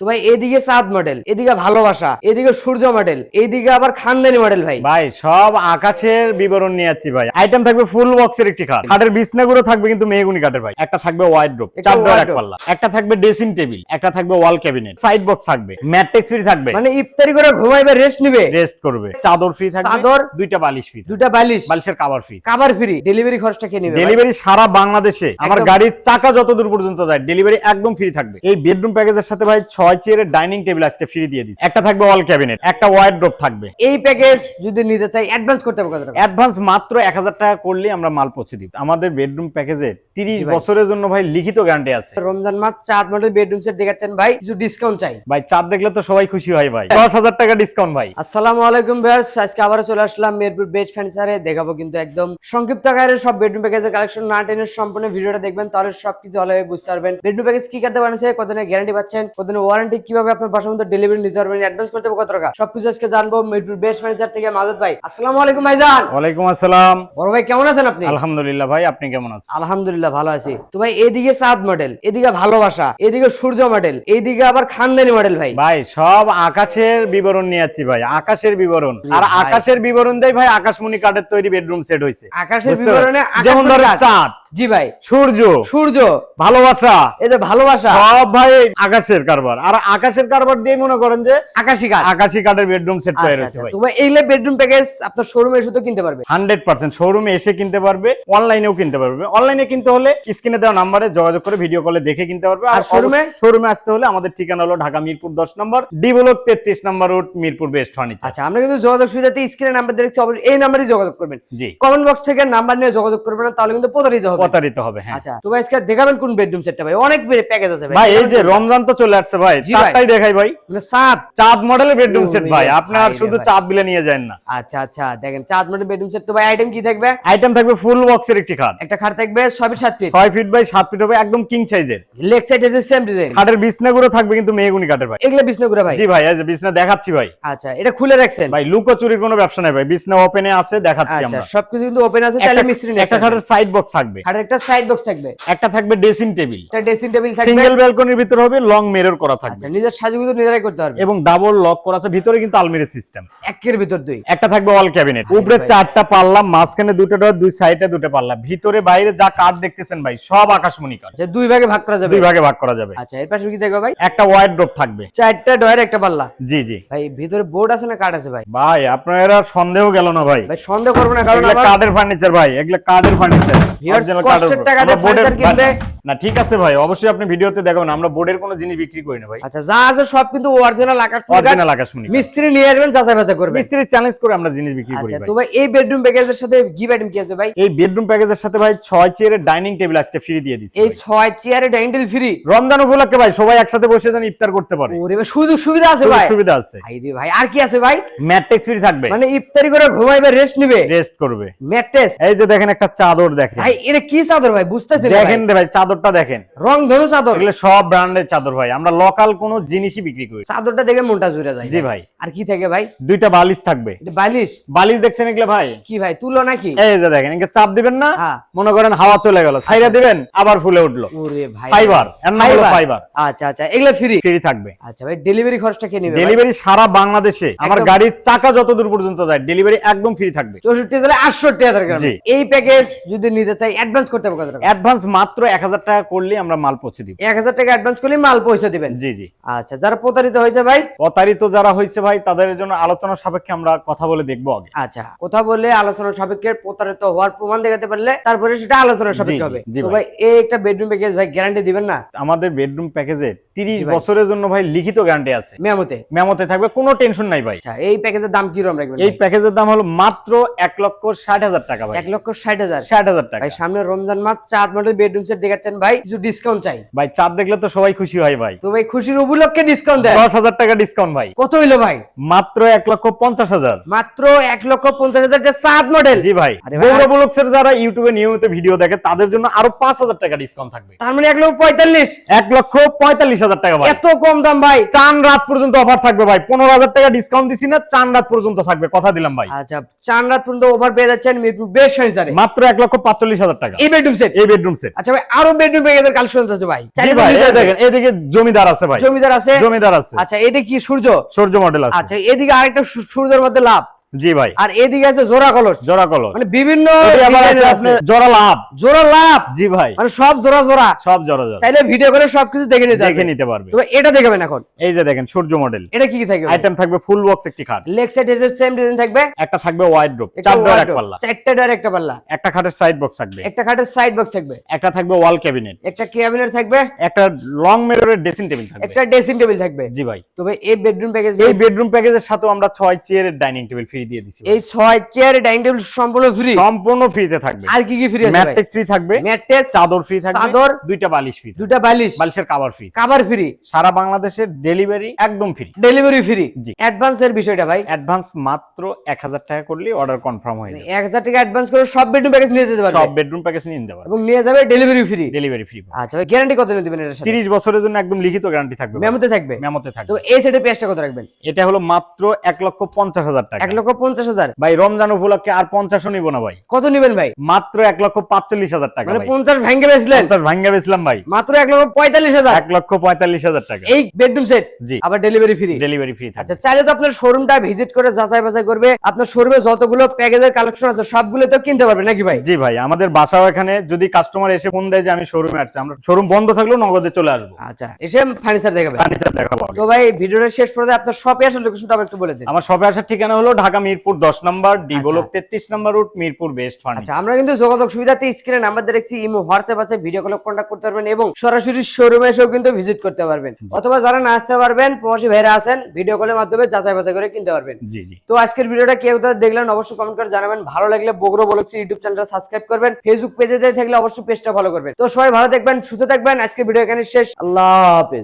তো ভাই এদিকে সাদ মডেল এদিকে ভালোবাসা এদিকে সূর্য মডেল এইদিকে আবার খানদানি মডেল ভাই। ভাই সব আকাশের বিবরণ নিয়ে যাচ্ছি ভাই। আইটেম থাকবে ফুল বক্সের একটি খাট। খাটের বিছনাগুলো থাকবে কিন্তু মেহগুনি কাঠের ভাই। একটা থাকবে ওয়াইড একটা চার ডোর এক পাল্লা। একটা থাকবে ড্রেসিং টেবিল একটা থাকবে ওয়াল ক্যাবিনেট সাইড বক্স থাকবে ম্যাট্রিক্স ফ্রি থাকবে। মানে ইফতারি করে ঘুমাইবে রেস্ট নিবে। রেস্ট করবে। চাদর ফ্রি থাকবে চাদর? দুইটা বালিশ ফ্রি দুটা বালিশ। বালিশের cover free cover free delivery খরচটা কে নেবে ডেলিভারি সারা বাংলাদেশে। আমার গাড়ির চাকা যত দূর পর্যন্ত যায় ডেলিভারি একদম ফ্রি থাকবে। এই বেডরুম প্যাকেজের সাথে ভাই ছয় চেয়ারের ডাইনিং টেবিল আজকে ফ্রি দিয়ে দিচ্ছি। একটা থাকবে অল ক্যাবিনেট একটা ওয়াইড ড্রপ থাকবে। এই প্যাকেজ যদি নিতে চাই অ্যাডভান্স করতে হবে কত টাকা? অ্যাডভান্স মাত্র এক হাজার টাকা করলে আমরা মাল পৌঁছে দিই আমাদের বেডরুম প্যাকেজে তিরিশ জি ভাই। বছরের জন্য ভাই লিখিত গ্যারান্টি আছে। রমজান মাস চাঁদ মডেল বেডরুম সেট দেখাচ্ছেন ভাই কিছু ডিসকাউন্ট চাই। ভাই চার দেখলে তো সবাই খুশি হয় ভাই। দশ হাজার টাকা ডিসকাউন্ট ভাই। আসসালামু আলাইকুম ভিউয়ার্স আজকে আবার চলে আসলাম মিরপুর বেজ ফার্নিচারে দেখাবো কিন্তু একদম সংক্ষিপ্ত আকারে সব বেডরুম প্যাকেজের কালেকশন না টেনে সম্পূর্ণ ভিডিওটা দেখবেন তাহলে সব কিছু ভালোভাবে বুঝতে পারবেন। বেডরুম প্যাকেজ কি করতে বানিয়েছে কতদিনের গ্যারান্টি পাচ্ছেন কতদিনের ওয়ারেন্টি কীভাবে আপনার বাসার মধ্যে ডেলিভারি নিতে পারবেন অ্যাডভান্স করতে হবে কত টাকা? সবকিছু আজকে জানব মিরপুর বেজ ফার্নিচার থেকে মাজদ ভাই। আসসালামু আলাইকুম ভাইজান। ওয়ালাইকুম আসসালাম। বড় ভাই কেমন আছেন আপনি? আলহামদুলিল্লাহ ভাই আপনি কেমন আছেন? আলহামদুলিল্লাহ ভালো আছি। তো ভাই এদিকে সাদ মডেল এদিকে ভালোবাসা এদিকে সূর্য মডেল এইদিকে আবার খানদানি মডেল ভাই। ভাই সব আকাশের বিবরণ নিয়ে যাচ্ছি ভাই আকাশের বিবরণ। আর আকাশের বিবরণ দেয় ভাই আকাশমণি কাঠের তৈরি বেডরুম সেট হয়েছে আকাশের বিবরণে যেমন ধরেন চাঁদ জি ভাই। সূর্য। সূর্য। ভালোবাসা। এই যে ভালোবাসা। সব ভাই আকাশের কারবার। আর আকাশের কারবার দিয়ে মনে করেন যে আকাশি কাঠ। আকাশি কাঠের বেডরুম সেট তৈরি আচ্ছা, হয়েছে আচ্ছা। ভাই। তো ভাই এইগুলো বেডরুম প্যাকেজ আপনার শোরুমে এসে তো কিনতে পারবে। হান্ড্রেড পার্সেন্ট শোরুমে এসে কিনতে পারবে অনলাইনেও কিনতে পারবে। অনলাইনে কিনতে হলে স্ক্রিনে দেওয়া নাম্বারে যোগাযোগ করে ভিডিও কলে দেখে কিনতে পারবে। আর showroom-এ? শোরুমে আসতে হলে আমাদের ঠিকানা হলো ঢাকা মিরপুর দশ নম্বর ডি ব্লক তেত্রিশ নম্বর রোড মিরপুর বেস্ট ফার্নিচার আচ্ছা আমরা কিন্তু যোগাযোগ সুবিধাতে স্ক্রিনে নাম্বার দেখছি অবশ্যই এই নাম্বারে যোগাযোগ করবেন। জি। কমেন্ট বক্স থেকে নাম্বার নিয়ে যোগাযোগ করবেন না তাহলে কিন্তু প্রতারিত হবে। প্রতারিত হবে হ্যাঁ। আচ্ছা তো ভাই আজকে দেখাবেন কোন বেডরুম সেটটা ভাই? অনেক প্যাকেজ আছে ভাই। এই যে রমজান তো চলে আসছে ভাই চারটাই দেখাই ভাই। মানে সাত। চাঁদ মডেলের বেডরুম সেট ভাই আপনার শুধু চাঁদ বিলে নিয়ে যান না। আচ্ছা আচ্ছা দেখেন চাঁদ মডেল বেডরুম সেট তো ভাই আইটেম কি থাকবে? আইটেম থাকবে ফুল বক্সের একটি খাট। একটা খাট থাকবে ছয় ফিট সাত ফিট ছয় ফিট বাই সাত ফিট হবে একদম কিং সাইজের লেগ সাইড এসে সেম ডিজাইন খাটের বিছনাগুলো থাকবে কিন্তু মেহগুনি কাঠের ভাই। এগুলো বিষ্ণুগুড়া ভাই? জি ভাই এই যে বিছনা দেখাচ্ছি ভাই। আচ্ছা এটা খুলে রাখছেন? ভাই লুকো চুরির কোনো ব্যবসা নেই ভাই বিছনা ওপেনে আছে দেখাচ্ছি আচ্ছা সবকিছু কিন্তু ওপেন আছে চাইলে মিস্ত্রি একটা খাটের সাইড বক্স থাকবে। খাটের একটা সাইড বক্স থাকবে। একটা থাকবে ড্রেসিং টেবিল একটা ড্রেসিং টেবিল থাকবে। সিঙ্গেল ব্যালকনির ভিতরে হবে লং মিরর করা থাকবে। আচ্ছা নিজের সাজুগুজু নিজেরাই করতে পারবে। এবং ডাবল লক করা আছে ভিতরে কিন্তু আলমিরা সিস্টেম একের ভিতর দুই। একটা থাকবে অল ক্যাবিনেট উপরে ভাই। চারটা পাল্লা মাঝখানে দুটো ডোর দুই সাইডে দুটো পাল্লা। ভিতরে বাইরে যা কাঠ দেখতেছেন ভাই সব আকাশমণি কাঠ আচ্ছা দুই ভাগে ভাগ করা যাবে। দুই ভাগে ভাগ করা যাবে। আচ্ছা এর পাশে কি ভাই? একটা ওয়াইড ড্রপ থাকবে। চারটা ডয়ের একটা পাল্লা। জি জি। ভাই ভিতরে বোর্ড আছে না কাঠ আছে ভাই? ভাই আপনারা সন্দেহ গেল না ভাই। ভাই সন্দেহ করব না কারণ কাঠের ফার্নিচার ভাই এগুলা কাঠের ফার্নিচার কষ্টের কিনবে। না ঠিক আছে ভাই অবশ্যই আপনি ভিডিওতে দেখাবেন আমরা বোর্ডের কোনো জিনিস বিক্রি করি না ভাই। আচ্ছা যা আছে সব কিন্তু অরিজিনাল আকাশ অরিজিনাল কাঠ। মিস্ত্রি নিয়ে আসবেন যাচাই বাছাই করবেন। মিস্ত্রি চ্যালেঞ্জ করে আমরা জিনিস বিক্রি করি আচ্ছা ভাই। তো ভাই এই বেডরুম প্যাকেজের সাথে গিফট আইটেম কি আছে ভাই? এই বেডরুম প্যাকেজের সাথে ভাই ছয় চেয়ারের ডাইনিং টেবিল আজকে ফ্রি দিয়ে দিচ্ছি এই ভাই। ছয় চেয়ারে ডাইনিং ফ্রি রমজান উপলক্ষে ভাই সবাই একসাথে বসে যেন ইফতার করতে পারে। ওরে ভাই সুযোগ সুবিধা আছে ভাই। সুবিধা আছে। ভাই রে ভাই আর কি আছে ভাই? ম্যাট্রিক্স ফ্রি থাকবে। মানে ইফতারি করে ঘুমাইবে রেস্ট নিবে। রেস্ট করবে। ম্যাট্রেস। এই যে দেখেন একটা চাদর দেখেন। ভাই এটা কি চাদর ভাই? বুঝতেছি দেখেন ভাই চাদরটা দেখেন। রং ধনু চাদর। এগুলো সব ব্র্যান্ডের চাদর ভাই। আমরা লোকাল কোনো জিনিসই বিক্রি করি চাদরটা দেখে মনটা জুড়ে যায় জি ভাই। আর কি থাকে ভাই? দুইটা বালিশ থাকবে। বালিশ? বালিশ দেখছেন এগুলো ভাই? কি ভাই তুলো নাকি? এই যে দেখেন এগুলো চাপ দিবেন না হ্যাঁ। মনে করেন হাওয়া চলে গেল সাইরা দিবেন আবার ফুলে উঠল। ওরে ভাই। ফাইবার এর নাম হলো ফাইবার আচ্ছা আচ্ছা এগুলো ফ্রি ফ্রি থাকবে। আচ্ছা ভাই ডেলিভারি খরচটা কে নেবে ডেলিভারি সারা বাংলাদেশে। আমার গাড়ির চাকা যত দূর পর্যন্ত যায় ডেলিভারি একদম ফ্রি থাকবে। চৌষট্টি জেলা আটষট্টি হাজার গ্রাম। এই প্যাকেজ যদি নিতে চাই অ্যাডভান্স করতে হবে কত টাকা? অ্যাডভান্স মাত্র এক হাজার টাকা করলে আমরা মাল পৌঁছে দিব। এক হাজার টাকা অ্যাডভান্স করলে মাল পয়সা দিবেন। জি জি। আচ্ছা যারা প্রতারিত হয়েছে ভাই? প্রতারিত যারা হয়েছে ভাই তাদের জন্য আলোচনা সাপেক্ষে আমরা কথা বলে দেখব আগে। আচ্ছা কথা বলে আলোচনা সাপেক্ষে প্রতারিত হওয়ার প্রমাণ দেখাতে পারলে তারপরে সেটা আলোচনা সাপেক্ষে হবে। তো ভাই। এই একটা বেডরুম প্যাকেজ ভাই গ্যারান্টি দিবেন না? আমাদের বেডরুম প্যাকেজে তিরিশ জি ভাই। বছরের জন্য ভাই লিখিত গ্যারান্টি আছে। মেমোতে মেমোতে থাকবে কোনো টেনশন নাই ভাই। আচ্ছা এই প্যাকেজের দাম কি রকম রাখবেন এই প্যাকেজের দাম হলো মাত্র এক লক্ষ ষাট হাজার টাকা ভাই। এক লক্ষ ষাট হাজার। ষাট হাজার টাকা। ভাই সামনে রমজান মাস চাঁদ মডেল বেডরুম সেট দেখাচ্ছেন ভাই কিছু ডিসকাউন্ট চাই। ভাই চাঁদ দেখলে তো সবাই খুশি হয় ভাই। তো ভাই খুশির উপলক্ষে ডিসকাউন্ট দেয় দশ হাজার টাকা ডিসকাউন্ট ভাই। কত হইল ভাই? মাত্র এক লক্ষ পঞ্চাশ হাজার। মাত্র এক লক্ষ পঞ্চাশ হাজার টাকা চাঁদ মডেল জি ভাই। ভাই, যারা ইউটিউবে নিয়মিত ভিডিও দেখে তাদের জন্য আরও পাঁচ হাজার টাকা ডিসকাউন্ট থাকবে। তার মানে এক লক্ষ পঁয়তাল্লিশ। এক লক্ষ পঁয়তাল্লিশ হাজার টাকা ভাই। এত কম দাম ভাই। চান রাত পর্যন্ত অফার থাকবে ভাই। পনেরো হাজার টাকা ডিসকাউন্ট দিছি না চান রাত পর্যন্ত থাকবে। কথা দিলাম ভাই। আচ্ছা চার রাত পর্যন্ত ওভার পেয়ে যাচ্ছেন মিরপুর বেশ ফার্নিচারে মাত্র এক লক্ষ পাঁচচল্লিশ হাজার টাকা। এই বেডরুম সেট এই বেডরুম সেট আচ্ছা ভাই আরও বেডরুম প্যাকেজের কালেকশন আছে ভাই। ভাই দেখেন এদিকে জমিদার আছে ভাই। জমিদার আছে? জমিদার আছে। আচ্ছা এটা কি সূর্য? সূর্য মডেল আছে। আচ্ছা এদিকে আরেকটা সূর্যের মধ্যে লাভ। জি ভাই। আর এদিকে আছে জোড়া কলস। জোড়া কলস। মানে বিভিন্ন। জোড়া লাভ। জোড়া লাভ। জি ভাই। মানে সব জোড়া জোড়া। সব জোড়া জোড়া। চাইলে ভিডিও করে সবকিছু দেখে নিতে দেখে নিতে পারবে। তবে এটা দেখাবেন এখন। এই যে দেখেন সূর্য মডেল এটা কি কি থাকবে? আইটেম থাকবে ফুল বক্স একটি খাট। লেগ সাইড এর সেম ডিজাইন থাকবে। একটা থাকবে ওয়াইড ড্রপ চার ডোর এক পাল্লা। চারটা ডোর একটা পাল্লা। একটা খাটের সাইড বক্স থাকবে। একটা খাটের সাইড বক্স থাকবে। একটা থাকবে ওয়াল ক্যাবিনেট একটা ক্যাবিনেট থাকবে। একটা লং মিররের ড্রেসিং টেবিল থাকবে। একটা ড্রেসিং টেবিল থাকবে। জি ভাই। তবে এই বেডরুম প্যাকেজ এই বেডরুম প্যাকেজের সাথে আমরা ছয় চেয়ারের ডাইনিং টেবিল ফ্রি দিয়ে দিছি এই ছয় চেয়ার ডাইনিং টেবিল সম্পূর্ণ ফ্রি সম্পূর্ণ ফ্রিতে থাকবে। আর কি কি ফ্রি আছে ভাই? ম্যাট্রিক্স ফ্রি থাকবে ম্যাট্রেস চাদর ফ্রি থাকবে চাদর, দুইটা বালিশ ফ্রি দুটা বালিশ। বালিশের কাভার ফ্রি কাভার ফ্রি সারা বাংলাদেশের ডেলিভারি একদম ফ্রি ডেলিভারি ফ্রি জি। অ্যাডভান্স এর বিষয়টা ভাই। অ্যাডভান্স মাত্র এক হাজার টাকা করলে অর্ডার কনফার্ম হয়ে যাবে। এক হাজার টাকা অ্যাডভান্স করে সব বেডরুম প্যাকেজ নিয়ে যেতে পারবে। সব বেডরুম প্যাকেজ নিয়ে নিতে পারবে। এবং নিয়ে যাবে ডেলিভারি ফ্রি ডেলিভারি ফ্রি আচ্ছা ভাই গ্যারান্টি কত দিন দিবেন এটার সাথে? তিরিশ বছরের জন্য একদম লিখিত গ্যারান্টি থাকবে। মেমোতে থাকবে? মেমোতে থাকবে। তো এই সেটের পেঁয়াজটা কত রাখবেন? এটা হলো মাত্র এক লক্ষ পঞ্চাশ হাজার টাকা। এক লক্ষ পঞ্চাশ হাজার। ভাই রমজান উপলক্ষে আর পঞ্চাশও নিব না ভাই। কত নিবেন ভাই? মাত্র এক লক্ষ পাঁচচল্লিশ হাজার টাকা মানে পঞ্চাশ ভেঙে বেচলেন। পঞ্চাশ ভাঙ্গা বেছিলাম ভাই। মাত্র এক লক্ষ পঁয়তাল্লিশ হাজার। এক লক্ষ পঁয়তাল্লিশ হাজার টাকা। এই বেডরুম সেট জি। আবার ডেলিভারি ফ্রি ডেলিভারি ফ্রি আচ্ছা চাইলে তো আপনার শোরুমটা ভিজিট করে যাচাই বাছাই করবে। আপনার শোরুমে যতগুলো প্যাকেজের কালেকশন আছে সবগুলো তো কিনতে পারবে নাকি ভাই? জি ভাই আমাদের বাসাও এখানে। যদি কাস্টমার এসে ফোন দেয় যে আমি শোরুমে আসছি আমরা শোরুম বন্ধ থাকলেও নগদে চলে আসব। আচ্ছা এসে ফার্নিচার দেখাবে। ফার্নিচার দেখাবো তো ভাই ভিডিওটা শেষ পর্যন্ত আপনার শপে আসার লোকেশনটা একটু বলে দিন। আমার শপে আসার ঠিকানা হলো ঢাকা মিরপুর দশ নম্বর ডি। ব্লক তেত্রিশ নম্বর রুট মিরপুর বেস্ট ফার্নিচার আচ্ছা আমরা কিন্তু যোগাযোগ সুবিধাতে স্ক্রিনে নাম্বার দেখছি ইমো হোয়াটসঅ্যাপ আছে ভিডিও কলে কন্ট্যাক্ট করতে পারবেন এবং সরাসরি শোরুমে এসেও কিন্তু ভিজিট করতে পারবেন। অথবা যারা না আসতে পারবেন প্রবাসী ভাইরা আছেন ভিডিও কলের মাধ্যমে যাচাই বাছাই করে কিনতে পারবেন। জি জি। তো আজকের ভিডিওটা কেউ দেখলেন অবশ্যই কমেন্ট করে জানাবেন। ভালো লাগলে বগরো বলেছি ইউটিউব চ্যানেলটা সাবস্ক্রাইব করবেন। ফেসবুক পেজে থাকলে অবশ্যই পেজটা ফলো করবেন। তো সবাই ভালো থাকবেন সুস্থ থাকবেন। আজকের ভিডিও এখানে শেষ। আল্লাহ হাফেজ।